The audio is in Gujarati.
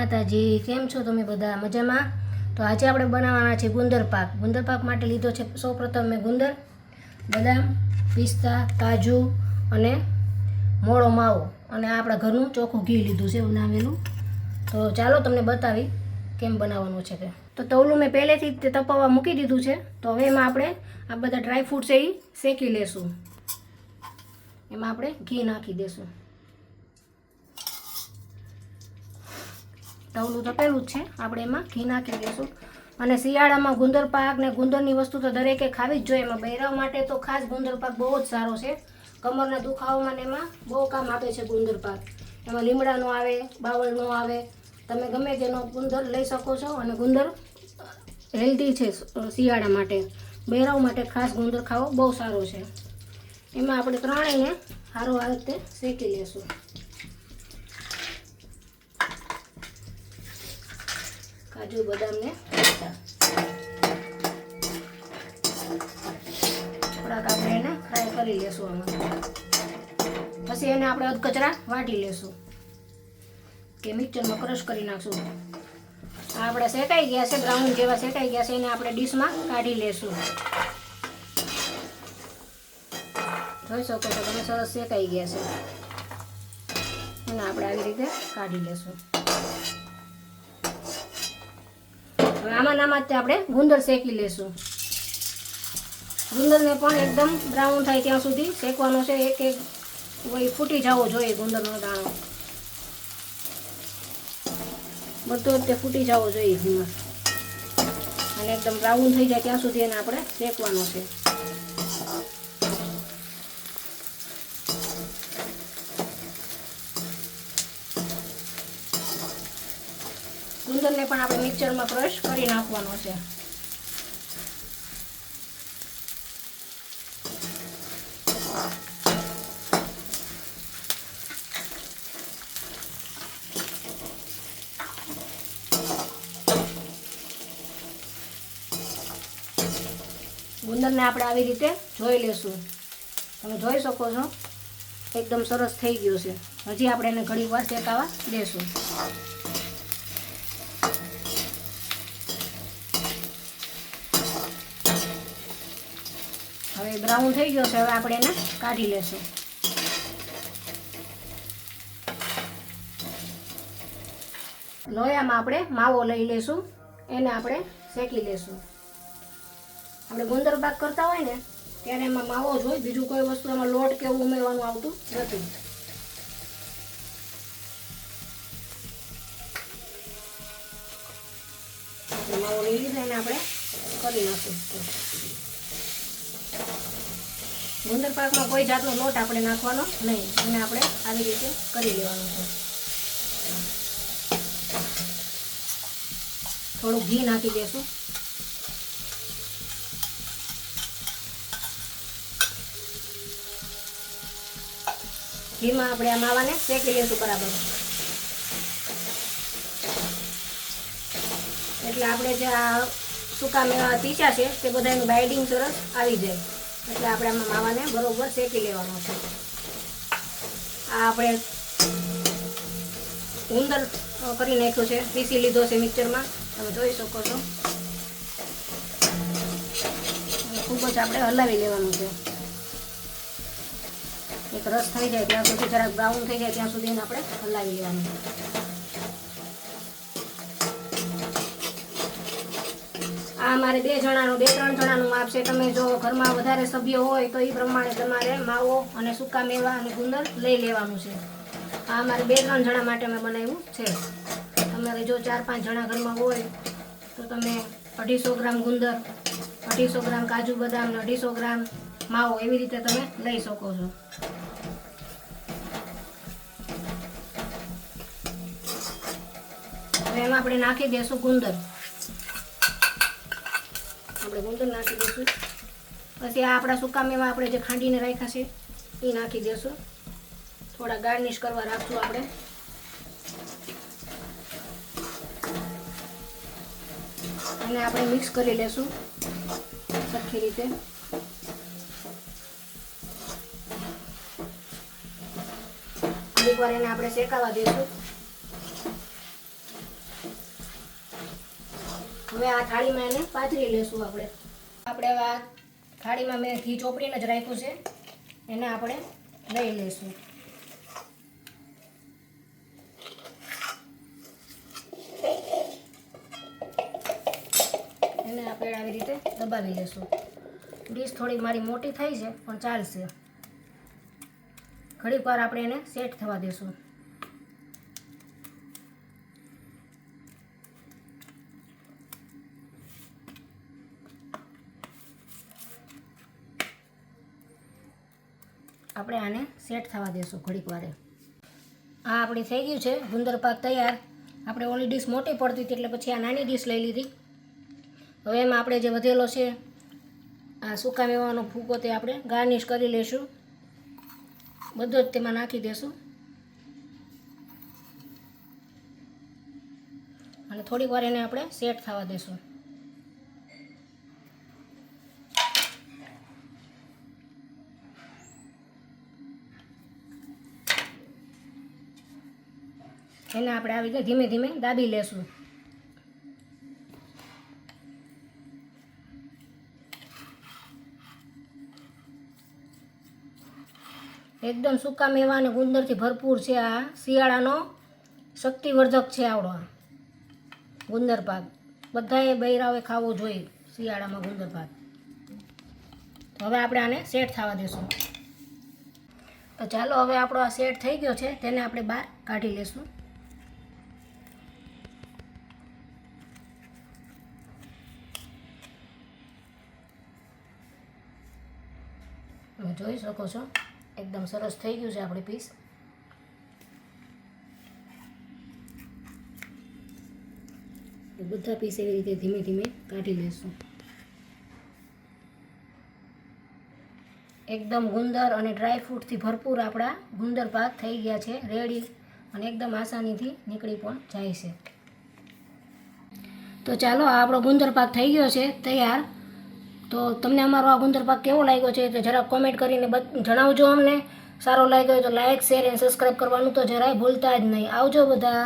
માતાજી, કેમ છો તમે બધા? મજામાં? તો આજે આપણે બનાવવાના છે ગુંદર પાક. ગુંદર પાક માટે લીધો છે સૌપ્રથમ મેં ગુંદર, બદામ, પિસ્તા, કાજુ અને મોળો માવો. અને આપણા ઘરનું ચોખ્ખું ઘી લીધું છે બનાવેલું તો ચાલો તમને બતાવી કેમ બનાવવાનું છે તે. તો તવલું મેં પહેલેથી જ તપાવવા મૂકી દીધું છે. તો હવે એમાં આપણે આ બધા ડ્રાય ફ્રૂટ છે એ શેકી લેશું. એમાં આપણે ઘી નાખી દેશું. તવલું તપેલું જ છે. આપણે એમાં ઘી નાખી દઈશું. અને શિયાળામાં ગુંદર પાક ને ગુંદરની વસ્તુ તો દરેકે ખાવી જ જોઈએ. એમાં બૈરાવ માટે તો ખાસ ગુંદર પાક બહુ જ સારો છે. કમરના દુખાવામાં ને એમાં બહુ કામ આપે છે ગુંદર પાક. એમાં લીમડાનો આવે બાવળનો આવે. તમે ગમે તેનો ગુંદર લઈ શકો છો અને ગુંદર હેલ્ધી છે શિયાળા માટે. બૈરાવ માટે ખાસ ગુંદર ખાવો બહુ સારો છે. એમાં આપણે ત્રણેયને સારો આ રીતે શેકી લેશું. કાજુ બદામ ને થોડાક આપણે એને ફ્રાય કરી લેશું આમાં પછી એને આપણે અધકચરા વાટી લેશું. કે મિક્સરમાં ક્રશ કરી નાખશું. આ આપણે શેકાઈ ગયા છે બ્રાઉન જેવા શેકાઈ ગયા છે, એને આપણે ડીશમાં કાઢી લેશું. જોઈ શકો છો તમે, સરસ શેકાઈ ગયા છે. એને આપણે આવી રીતે કાઢી લેશું. હવે આમાં આમાં જ આપણે ગુંદર શેકી લેશું. ગુંદરને પણ એકદમ બ્રાઉન થાય ત્યાં સુધી શેકવાનો છે. એક એક ફૂટી જવો જોઈએ ગુંદરનો દાણો. બધો તે ફૂટી જવો જોઈએ ઘીમાં અને એકદમ બ્રાઉન થઈ જાય ત્યાં સુધી એને આપણે શેકવાનો છે. ગુંદરને પણ આપણે મિક્સરમાં ક્રશ કરી નાખવાનો છે. ગુંદરને આપણે આવી રીતે જોઈ લેશું. તમે જોઈ શકો છો, એકદમ સરસ થઈ ગયું છે. હજી આપણે એને ઘણી વાર શેકાવા દેશું. હવે બ્રાઉન થઈ ગયો છે, હવે આપણે એને કાઢી લેશું. લોયામાં આપણે માવો લઈ લેશું, એને આપણે શેકી લેશું. આપણે ગુંદર પાક કરતા હોય ને, ત્યારે એમાં માવો જ હોય બીજું કોઈ વસ્તુ એમાં લોટ કે ઉમેરવાનું આવતું નથી. માવો લઈ લીધો, એને આપણે કરી નાખીશું. ગુંદર પાકમાં કોઈ જાતનો લોટ આપણે નાખવાનો નહીં. અને આપણે આવી રીતે કરી લેવાનું છે. થોડું ઘી નાખી દેશું. ઘીમાં આપણે આ માવાને શેકી લઈશું બરાબર. એટલે આપણે જે આ સૂકા મેવા પીસ્યા છે તે બધાનું બાઇડિંગ સરસ આવી જાય. એટલે આપણે આમાં માવાને બરોબર શેકી લેવાનો છે. આ આપણે ઉંદર કરી નાખ્યો છે. પીસી લીધો છે મિક્સરમાં. તમે જોઈ શકો છો. ખૂબ જ આપણે હલાવી લેવાનું છે. એક રસ થઈ જાય ત્યાં સુધી, જરાક બ્રાઉન થઈ જાય ત્યાં સુધી આપણે હલાવી લેવાનું આ મારે બે જણાનું, બે ત્રણ જણાનું માપ છે. તમે જો ઘરમાં વધારે સભ્યો હોય તો એ પ્રમાણે તમારે માવો અને સૂકા મેવા અને ગુંદર લઈ લેવાનું છે. આ અમારે બે ત્રણ જણા માટે મેં બનાવ્યું છે. તમારે જો ચાર પાંચ જણા ઘરમાં હોય તો તમે અઢીસો ગ્રામ ગુંદર, અઢીસો ગ્રામ કાજુ બદામ ને અઢીસો ગ્રામ માવો એવી રીતે તમે લઈ શકો છો. એમાં આપણે નાખી દઈશું ગુંદર. આપણે ગુંદર નાખી દઈશું. પછી આ આપણા સૂકા મેવા આપણે જે ખાંડીને રાખ્યા છે એ નાખી દઈશું થોડા ગાર્નિશ કરવા રાખશું આપણે. અને આપણે મિક્સ કરી લેશું. સરખી રીતે. એકવાર વાર એને આપણે શેકાવા દઈશું હવે આ થાળીમાં એને પાથરી લેશું આપણે. આપણે આ થાળીમાં મેં ઘી ચોપડીને જ રાખ્યું છે. એને આપણે લઈ લઈશું. એને આપણે આવી રીતે દબાવી લેશું ડીશ થોડી મારી મોટી થઈ છે, પણ ચાલશે. ઘડીક વાર આપણે એને સેટ થવા દેશું. આપણે આને સેટ થવા દેશું ઘડીક વારે. આ આપણી થઈ ગયું છે, ગુંદર પાક તૈયાર. આપણે ઓલી ડીશ મોટી પડતી હતી એટલે પછી આ નાની ડીશ લઈ લીધી. હવે એમાં આપણે જે વધેલો છે, આ સૂકા મેવાનો ફૂકો તે આપણે ગાર્નિશ કરી લઈશું બધો જ તેમાં નાખી દેશું. અને થોડીક વાર એને આપણે સેટ થવા દેશું. એને આપણે આવી રીતે ધીમે ધીમે દાબી લેશું. એકદમ સૂકા મેવા અને ગુંદરથી ભરપૂર છે આ શિયાળાનો શક્તિવર્ધક છે આવડો. ગુંદર પાક બધાએ બૈરાઓએ ખાવો જોઈએ શિયાળામાં ગુંદર પાક તો હવે આપણે આને સેટ થવા દેશું. તો ચાલો હવે આપણો આ સેટ થઈ ગયો છે, તેને આપણે બહાર કાઢી લેશું. તમે જોઈ શકો છો. એકદમ સરસ થઈ ગયું છે આપણી પીસ. બધા પીસ એવી રીતે ધીમે ધીમે કાઢી લેશું. એકદમ ગુંદર અને ડ્રાયફ્રૂટથી ભરપૂર આપણા ગુંદર પાક થઈ ગયા છે રેડી અને એકદમ આસાનીથી નીકળી પણ જાય છે. તો ચાલો આપણો ગુંદર પાક થઈ ગયો છે તૈયાર. તો તમને અમારો આ ગુંદર પાક કેવો લાગ્યો છે તો જરાક કોમેન્ટ કરીને જણાવજો અમને. સારો લાગ્યો હોય તો લાઇક શેર એન્ડ સબસ્ક્રાઈબ કરવાનું તો જરાય ભૂલતા જ નહીં. આવજો બધા.